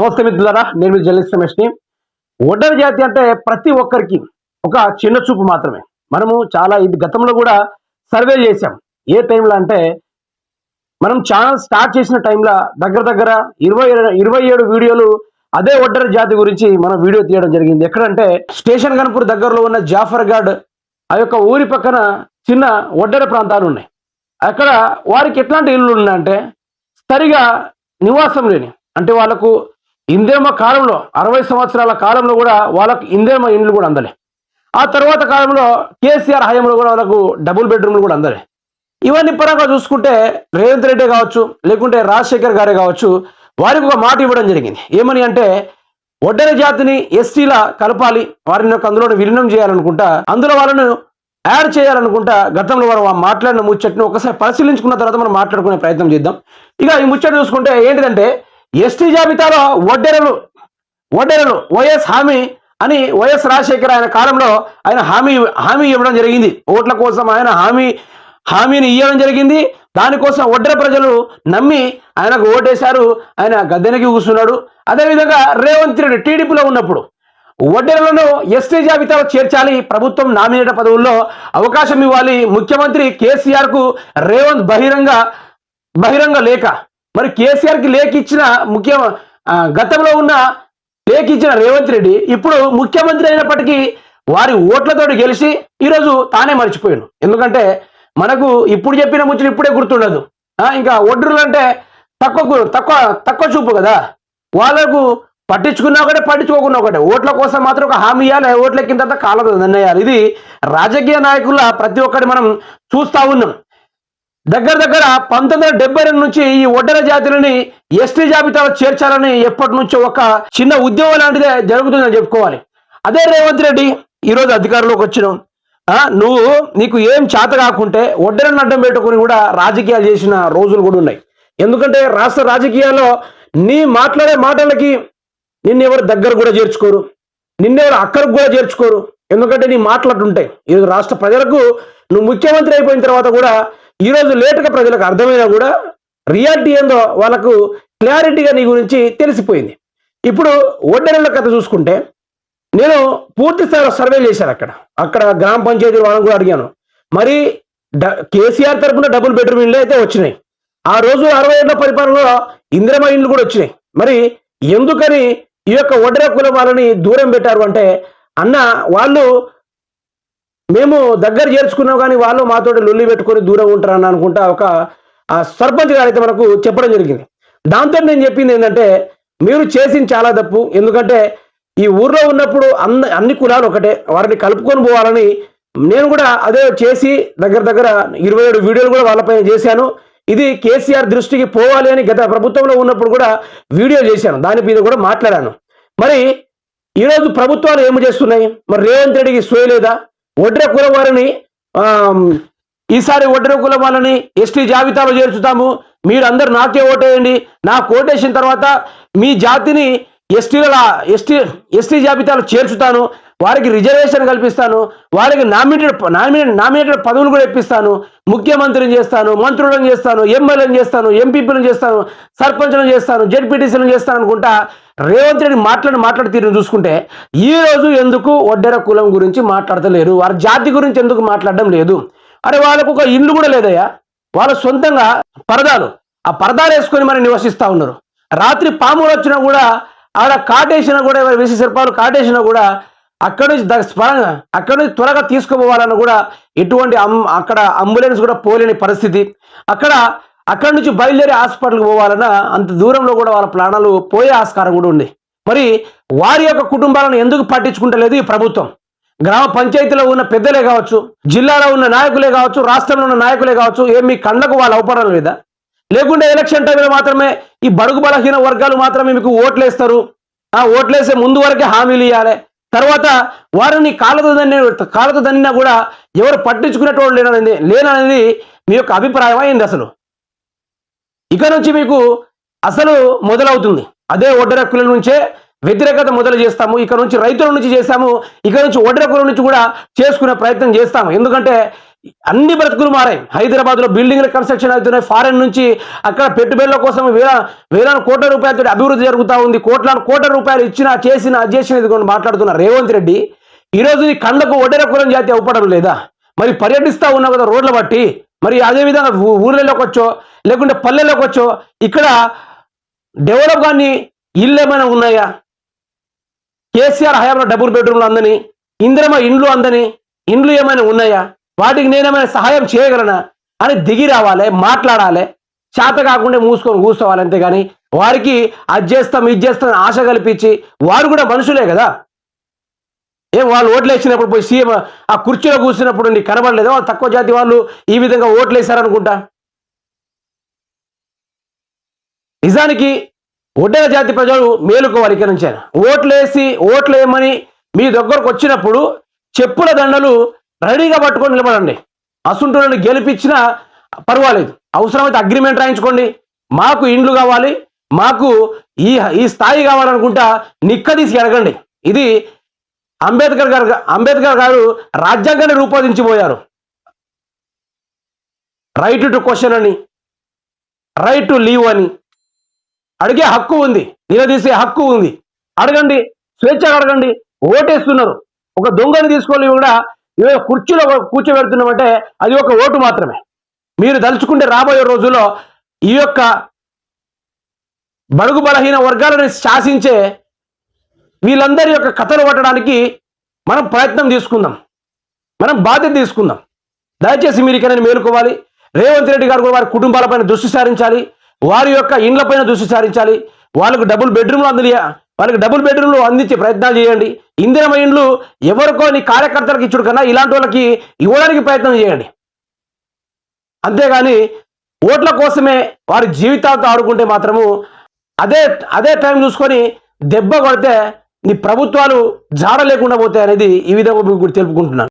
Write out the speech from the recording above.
నమస్తే మిత్రులారా నేను మీరు జర్నలిస్ట్ రమేష్ని ఒడ్డరి జాతి అంటే ప్రతి ఒక్కరికి ఒక చిన్న చూపు మాత్రమే. మనము చాలా ఇది గతంలో కూడా సర్వే చేశాం. ఏ టైంలో అంటే మనం ఛానల్ స్టార్ట్ చేసిన టైంలో దగ్గర దగ్గర ఇరవై ఇరవై ఏడు వీడియోలు అదే ఒడ్డరి జాతి గురించి మనం వీడియో తీయడం జరిగింది. ఎక్కడంటే స్టేషన్ గణపూర్ దగ్గరలో ఉన్న జాఫర్ ఆ యొక్క ఊరి పక్కన చిన్న ఒడ్డర ప్రాంతాలు ఉన్నాయి. అక్కడ వారికి ఎట్లాంటి ఇల్లు ఉన్నాయంటే సరిగా నివాసం లేని అంటే వాళ్ళకు ఇందేమ కాలంలో అరవై సంవత్సరాల కాలంలో కూడా వాళ్ళకు ఇందేమ ఇండ్లు కూడా అందలే. ఆ తర్వాత కాలంలో కేసీఆర్ హయాంలో కూడా వాళ్ళకు డబుల్ బెడ్రూమ్లు కూడా అందలే. ఇవన్నీ పరంగా చూసుకుంటే రేవంత్ రెడ్డి కావచ్చు లేకుంటే రాజశేఖర్ గారే కావచ్చు వారికి ఒక మాట ఇవ్వడం జరిగింది. ఏమని అంటే ఒడ్డరి జాతిని ఎస్టీల కలపాలి వారిని యొక్క అందులో విలీనం చేయాలనుకుంటా అందులో వాళ్ళను యాడ్ చేయాలనుకుంటా గతంలో వారు మాట్లాడిన ముచ్చట్ని ఒకసారి పరిశీలించుకున్న తర్వాత మనం మాట్లాడుకునే ప్రయత్నం చేద్దాం. ఇక ఈ ముచ్చట చూసుకుంటే ఏంటిదంటే ఎస్టీ జాబితాలో వడ్డెరలు వడ్డెరలు వైఎస్ హామీ అని వైఎస్ రాజశేఖర్ ఆయన కాలంలో ఆయన హామీ హామీ ఇవ్వడం జరిగింది. ఓట్ల కోసం ఆయన హామీ హామీని ఇవ్వడం జరిగింది. దానికోసం ఒడ్డర ప్రజలు నమ్మి ఆయనకు ఓటేశారు. ఆయన గద్దెనకి కూర్చున్నాడు. అదేవిధంగా రేవంత్ రెడ్డి టీడీపీలో ఉన్నప్పుడు ఒడ్డెరలను ఎస్టీ జాబితాలో చేర్చాలి ప్రభుత్వం నామినేట పదవుల్లో అవకాశం ఇవ్వాలి. ముఖ్యమంత్రి కేసీఆర్కు రేవంత్ బహిరంగ బహిరంగ లేఖ మరి కేసీఆర్కి లేఖ ఇచ్చిన ముఖ్య గతంలో ఉన్న లేఖ ఇచ్చిన రేవంత్ రెడ్డి ఇప్పుడు ముఖ్యమంత్రి అయినప్పటికీ వారి ఓట్లతో గెలిచి ఈరోజు తానే మర్చిపోయాను. ఎందుకంటే మనకు ఇప్పుడు చెప్పిన ముచ్చట ఇప్పుడే గుర్తుండదు. ఇంకా ఒడ్రులు అంటే తక్కువ తక్కువ తక్కువ చూపు కదా. వాళ్ళకు పట్టించుకున్నా ఒకటే పట్టించుకోకున్నా ఒకటే. ఓట్ల కోసం మాత్రం ఒక హామీ ఇవ్వాలి ఓట్ల కింద తర్వాత కాలదు నిర్ణయాలు. ఇది రాజకీయ నాయకుల ప్రతి ఒక్కటి మనం చూస్తా ఉన్నాం. దగ్గర దగ్గర పంతొమ్మిది వందల డెబ్బై రెండు నుంచి ఈ ఒడ్డర జాతులని ఎస్టీ జాబితాలో చేర్చాలని ఎప్పటి నుంచో ఒక చిన్న ఉద్యోగం లాంటిదే జరుగుతుందని చెప్పుకోవాలి. అదే రేవంత్ రెడ్డి ఈరోజు అధికారంలోకి వచ్చినాం. నువ్వు నీకు ఏం చేత కాకుంటే ఒడ్డరని అడ్డం పెట్టుకుని కూడా రాజకీయాలు చేసిన రోజులు కూడా ఉన్నాయి. ఎందుకంటే రాష్ట్ర రాజకీయాల్లో నీ మాట్లాడే మాటలకి నిన్నెవరు దగ్గర కూడా చేర్చుకోరు. నిన్నెవరు అక్కడికి కూడా చేర్చుకోరు. ఎందుకంటే నీ మాట్లాడుంటాయి ఈరోజు రాష్ట్ర ప్రజలకు నువ్వు ముఖ్యమంత్రి అయిపోయిన తర్వాత కూడా ఈరోజు లేటుగా ప్రజలకు అర్థమైనా కూడా రియాలిటీ ఏందో వాళ్ళకు క్లారిటీగా నీ గురించి తెలిసిపోయింది. ఇప్పుడు ఒడ్డరెళ్ళ కథ చూసుకుంటే నేను పూర్తి స్థాయిలో సర్వే చేశాను అక్కడ. అక్కడ గ్రామ పంచాయతీ వాళ్ళని కూడా అడిగాను. మరి డ- కేసీఆర్ తరపున డబుల్ బెడ్రూమ్ ఇండ్లు అయితే వచ్చినాయి. ఆ రోజు అరవై ఏళ్ళ పరిపాలనలో ఇందిరమ ఇండ్లు కూడా వచ్చినాయి. మరి ఎందుకని ఈ యొక్క ఒడ్ర కులం వాళ్ళని దూరం పెట్టారు అంటే అన్న వాళ్ళు మేము దగ్గర చేర్చుకున్నాం కానీ వాళ్ళు మాతోటి లొల్లి పెట్టుకొని దూరం ఉంటారని అనుకుంటా ఒక ఆ సర్పంచ్ గారు అయితే మనకు చెప్పడం జరిగింది. దాంతో నేను చెప్పింది ఏంటంటే మీరు చేసింది చాలా తప్పు. ఎందుకంటే ఈ ఊర్లో ఉన్నప్పుడు అన్ని అన్ని కులాలు ఒకటే. వారిని కలుపుకొని పోవాలని నేను కూడా అదే చేసి దగ్గర దగ్గర ఇరవై ఏడు వీడియోలు కూడా వాళ్ళపైన చేశాను. ఇది కేసీఆర్ దృష్టికి పోవాలి అని గత ప్రభుత్వంలో ఉన్నప్పుడు కూడా వీడియో చేశాను. దాని మీద కూడా మాట్లాడాను. మరి ఈరోజు ప్రభుత్వాలు ఏమి చేస్తున్నాయి? మరి రేవంత్ రెడ్డికి సోయలేదా? ఒడ్ర కుల వారిని ఈసారి ఒడ్ర కుల వాళ్ళని ఎస్టీ జాబితాలో చేర్చుతాము. మీరు అందరు నాకే ఓటేయండి. నా కోటేసిన తర్వాత మీ జాతిని ఎస్టీల ఎస్టీ ఎస్టీ జాబితాలో చేర్చుతాను. వారికి రిజర్వేషన్ కల్పిస్తాను. వారికి నామినేటెడ్ నామినేటెడ్ నామినేటెడ్ పదవులు కూడా ఇప్పిస్తాను. ముఖ్యమంత్రిని చేస్తాను మంత్రులను చేస్తాను ఎమ్మెల్యేలను చేస్తాను ఎంపీపీలను చేస్తాను సర్పంచ్లను చేస్తాను జెడ్పీటీసీలను చేస్తాను అనుకుంటా రేవంత్ రెడ్డి మాట్లాడి మాట్లాడి తీరును చూసుకుంటే ఈ రోజు ఎందుకు ఒడ్డెర కులం గురించి మాట్లాడతలేరు? వారి జాతి గురించి ఎందుకు మాట్లాడడం లేదు? అరే వాళ్ళకు ఒక ఇల్లు కూడా లేదయ్యా. వాళ్ళ సొంతంగా పరదాలు. ఆ పరదాలు వేసుకొని మరి నివసిస్తూ ఉన్నారు. రాత్రి పాములు వచ్చినా కూడా ఆడ కాటేసినా కూడా ఎవరు వేసి సర్పాలు కాటేసినా కూడా అక్కడి నుంచి ద- స్వరంగా అక్కడి నుంచి త్వరగా తీసుకుపోవాలన్న కూడా ఎటువంటి అక్కడ అంబులెన్స్ కూడా పోలేని పరిస్థితి. అక్కడ అక్కడి నుంచి బయలుదేరి హాస్పిటల్కి పోవాలన్నా అంత దూరంలో కూడా వాళ్ళ ప్రాణాలు పోయే ఆస్కారం కూడా ఉంది. మరి వారి యొక్క కుటుంబాలను ఎందుకు పట్టించుకుంటలేదు ఈ ప్రభుత్వం? గ్రామ పంచాయతీలో ఉన్న పెద్దలే కావచ్చు జిల్లాలో ఉన్న నాయకులే కావచ్చు రాష్ట్రంలో ఉన్న నాయకులే కావచ్చు ఏం మీ కళ్ళకు వాళ్ళు అవపడం లేదా? లేకుంటే ఎలక్షన్ టైంలో మాత్రమే ఈ బడుగు బలహీన వర్గాలు మాత్రమే మీకు ఓట్లేస్తారు. ఆ ఓట్లేసే ముందు వరకే హామీలు ఇవ్వాలి తర్వాత వారిని కాళ్ళతో దన్ని కాళ్ళతో దన్నినా కూడా ఎవరు పట్టించుకునేటోళ్ళు లేననేది లేననేది మీ యొక్క అభిప్రాయం అయింది అసలు? ఇక నుంచి మీకు అసలు మొదలవుతుంది. అదే ఒడ్డరక్కుల నుంచే వ్యతిరేకత మొదలు చేస్తాము. ఇక నుంచి రైతుల నుంచి చేస్తాము ఇక నుంచి ఒడ్డర నుంచి కూడా చేసుకునే ప్రయత్నం చేస్తాము. ఎందుకంటే అన్ని బ్రతుకులు మారాయి. హైదరాబాద్లో బిల్డింగ్ల కన్స్ట్రక్షన్ అవుతున్నాయి. ఫారెన్ నుంచి అక్కడ పెట్టుబడుల కోసం వేల వేలాను కోట్ల రూపాయలతో అభివృద్ధి జరుగుతూ ఉంది. కోట్లాను కోట్ల రూపాయలు ఇచ్చినా చేసిన చేసినది చేసిన ఇది మాట్లాడుతున్న రేవంత్ రెడ్డి ఈరోజు నీ కళ్ళకు ఒడ్డరకులం జాతి అవ్వపడం లేదా? మరి పర్యటిస్తూ ఉన్నావు కదా రోడ్ల బట్టి. మరి అదేవిధంగా ఊర్లలోకి వచ్చో లేకుంటే పల్లెలోకి వచ్చో ఇక్కడ డెవలప్ కానీ ఇల్లు ఏమైనా ఉన్నాయా? కేసీఆర్ హయాంలో డబుల్ బెడ్రూమ్లు అందని ఇందిరమ్మ ఇండ్లు అందని ఇండ్లు ఏమైనా ఉన్నాయా? వాటికి నేనేమైనా సహాయం చేయగలనా? అని దిగి రావాలి మాట్లాడాలి. చేత కాకుండా మూసుకొని కూర్చోవాలి అంతేగాని వారికి అది చేస్తాం ఇది చేస్తాం అని ఆశ కల్పించి వారు కూడా మనుషులే కదా. ఏం వాళ్ళు ఓట్లు వేసినప్పుడు పోయి సీఎం ఆ కుర్చీలో కూర్చున్నప్పుడు నీకు కనబడలేదా? వాళ్ళు తక్కువ జాతి వాళ్ళు ఈ విధంగా ఓట్లు వేశారనుకుంటా. నిజానికి ఒడ్డెర జాతి ప్రజలు మేలుకోవాలి ఇక్కడి నుంచే. ఓట్లు వేసి ఓట్లు వేయమని మీ దగ్గరకు వచ్చినప్పుడు చెప్పుల దండలు రెడీగా పట్టుకొని నిలబడండి. అసుంటులను గెలిపించినా పర్వాలేదు. అవసరమైతే అగ్రిమెంట్ రాయించుకోండి. మాకు ఇండ్లు కావాలి. మాకు ఈ ఈ స్థాయి కావాలనుకుంటా నిక్కదీసి అడగండి. ఇది అంబేద్కర్ గారు అంబేద్కర్ గారు రాజ్యాంగాన్ని రూపొందించిపోయారు. రైట్ టు క్వశ్చన్ అని రైట్ టు లీవ్ అని. అడిగే హక్కు ఉంది నిలదీసే హక్కు ఉంది. అడగండి స్వేచ్ఛగా అడగండి ఓటేస్తున్నారు. ఒక దొంగని తీసుకొని కూడా ఇవే కుర్చీలో కూర్చోబెడుతున్నామంటే అది ఒక ఓటు మాత్రమే. మీరు దలుచుకుంటే రాబోయే రోజుల్లో ఈ యొక్క బడుగు బలహీన వర్గాలను శాసించే వీళ్ళందరి యొక్క కథలు పట్టడానికి మనం ప్రయత్నం తీసుకుందాం. మనం బాధ్యత తీసుకుందాం. దయచేసి మీరు ఇక్కడ మేలుకోవాలి. రేవంత్ రెడ్డి గారు కూడా వారి కుటుంబాలపైన దృష్టి సారించాలి. వారి యొక్క ఇండ్లపైన దృష్టి సారించాలి. వాళ్ళకు డబుల్ బెడ్రూమ్లు అందియ వాళ్ళకి డబుల్ బెడ్రూమ్లు అందించే ప్రయత్నాలు చేయండి. ఇందిరమ ఇండ్లు ఎవరికో నీ కార్యకర్తలకు ఇచ్చుడు కన్నా ఇలాంటి వాళ్ళకి ఇవ్వడానికి ప్రయత్నం చేయండి. అంతేగాని ఓట్ల కోసమే వారి జీవితాలతో ఆడుకుంటే మాత్రము అదే అదే టైం చూసుకొని దెబ్బ కొడితే నీ ప్రభుత్వాలు జాడ లేకుండా పోతాయి అనేది ఈ విధంగా మీకు తెలుపుకుంటున్నాను.